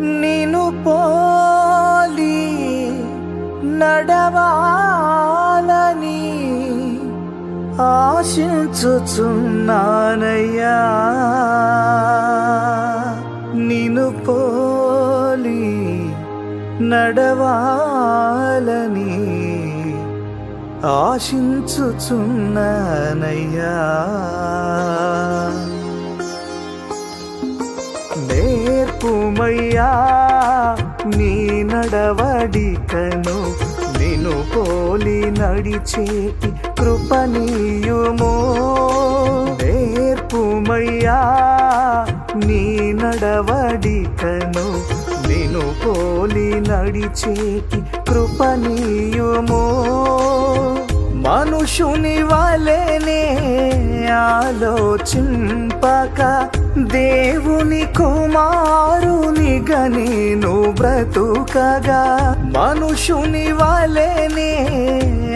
నిను పోలి నడవాలని ఆశించుచున్నానయ్యా. నిను పోలి నడవాలని ఆశించుచున్నానయ్యా. నేర్పుమయ్యా నీ నడవడికను నిన్ను పోలి నడిచేటి కృపనీయుమో నేర్పుమయ్యా నీ నడవడికను నిన్ను పోలి నడిచేటి కృపనీయుమో మనుషుని వలెనే ఆలోచింపక దేవుని కుమారునిగా నేను బ్రతుకగా. మనుషుని వలెనే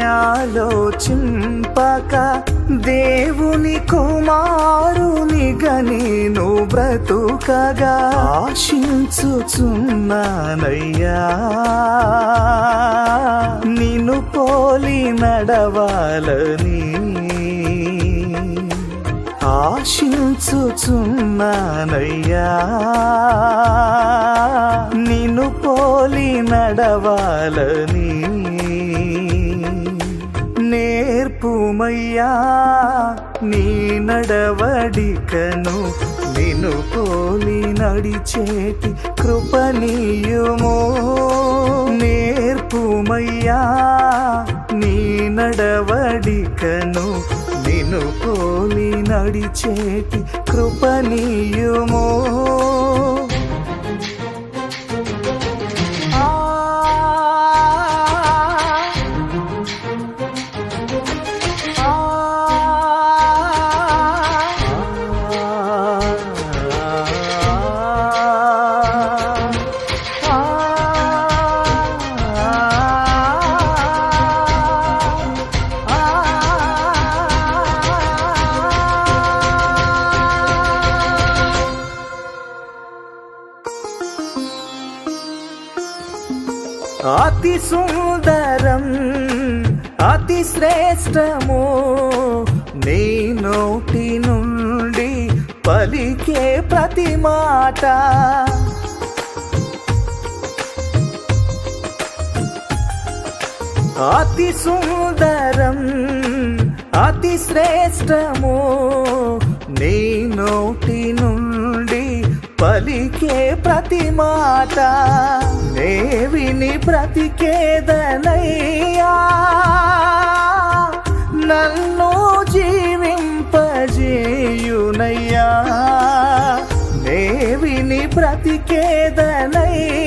ఆలోచింపక దేవుని కుమారునిగా నేను బ్రతుకగా. ఆశించుచున్నానయ్యా. పోలి నడవాలని ఆశించుచున్నానయ్యా. నిన్ను పోలి నడవాలని నేర్పుమయ్యా నీ నడవడికను నిన్ను పోలి నడిచేటి కృపనీయుమో. నేర్పుమయ్యా నడవడికను నిన్ను పోలి నడిచేటి కృపనీయుమో. అతి సుందరం అతి శ్రేష్టము నీ నోటి నుండి పలికే ప్రతి మాట. అతి సుందరం అతి శ్రేష్టము నీ నోటి నుండి పలికే ప్రతి మాట దేవిని ప్రతికేదనయ్యా. నన్ను జీవింపజేయునయ్యా. దేవిని ప్రతికేదనయ్యా.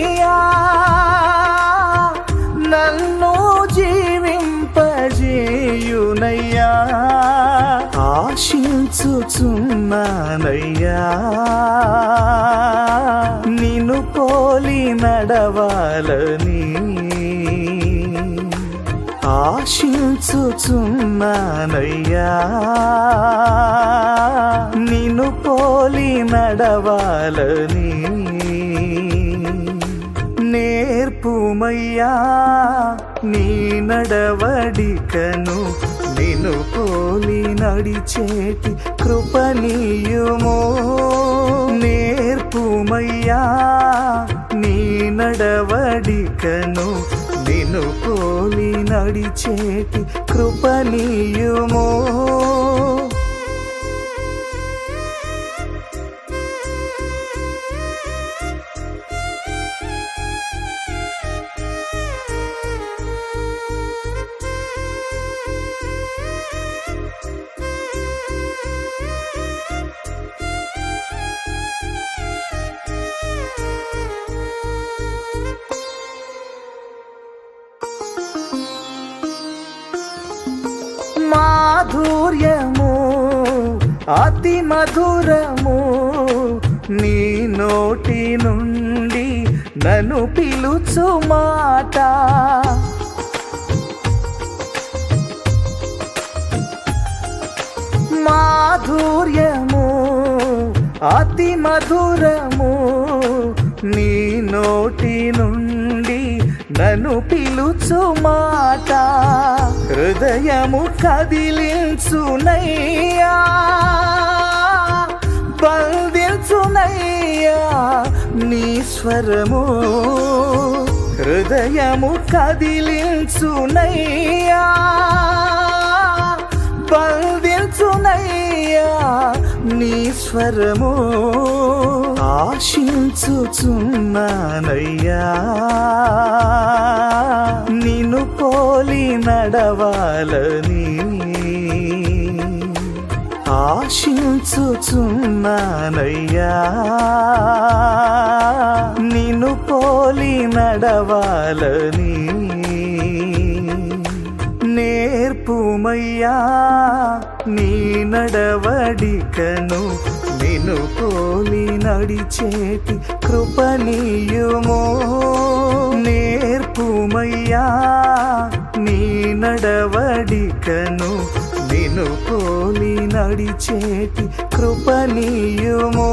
ఆశించుచున్నానయ్యా నిన్ను పోలి నడవాలని ఆశించుచున్నానయ్యా. నిన్ను పోలి నడవాలని నేర్పుమయ్యా. నీ నడవడికను నిన్ను పోలి నడిచేటి కృపనీయుమో. నేర్పుమయ్యా నీ నడవడికను నిన్ను పోలి నడిచేటి కృపనీయుమో. మాధుర్యము అతి మధురము నీ నోటి నుండి నన్ను పిలుచు మాట. మాధుర్యము అతి మధురము నీ నోటి నుండి నన్ను పిలుచు మాట. హృదయము కదిలించునయ్యా. బంధించునయ్యా నీ స్వరము. హృదయము కదిలించునయ్యా. బంధించునయ్యా నీ స్వరము. ఆశించు ఆశించుచున్నానయ్యా నిన్ను పోలి నడవాలని ఆశించుచున్నానయ్యా. నిన్ను పోలి నడవాలని నేర్పుమయ్యా. నీ నడవడికను నిన్ను పోలి నడిచేటి కృపనీయుమో. నేర్పుమయ్యా నీ నడవడికను నిన్ను పోలి నడిచేటి కృపనీయుమో.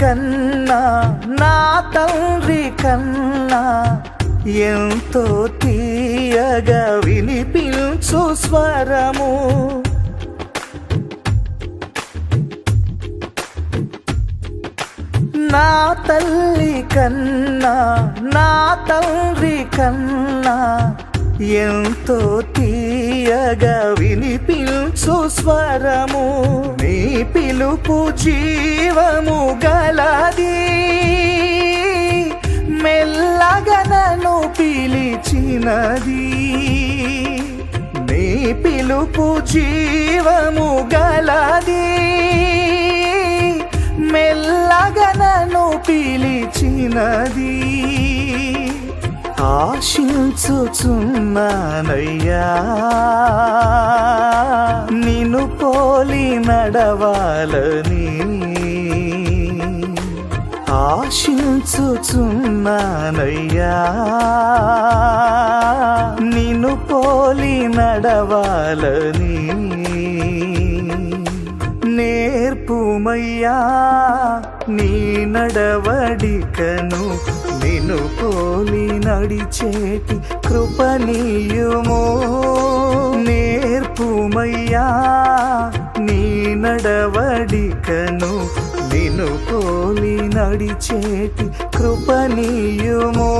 కన్నా నా తండ్రి కన్నా ఎంతో తీయగా వినిపించు స్వరము. నా తల్లి కన్నా నా తండ్రి కన్నా ఎంతో తీయగా వినిపించు స్వరము. నీ పిలుపు జీవము గలది. మెల్లగా నన్ను పిలిచినది. నీ పిలుపు జీవము గలది. మెల్లగా నన్ను పిలిచినది. ఆశించుచున్నానయ్యా. నిన్ను పోలి నడవాలని ఆశించుచున్నానయ్యా. నిన్ను పోలి నడవాలని నేర్పుమయ్యా. నీ నడవడికను నిన్ను పోలి నడిచేటి కృపనీయుమో. నేర్పుమయ్యా నీ నడవడికను నిన్ను పోలి నడిచేటి కృపనీయుమో.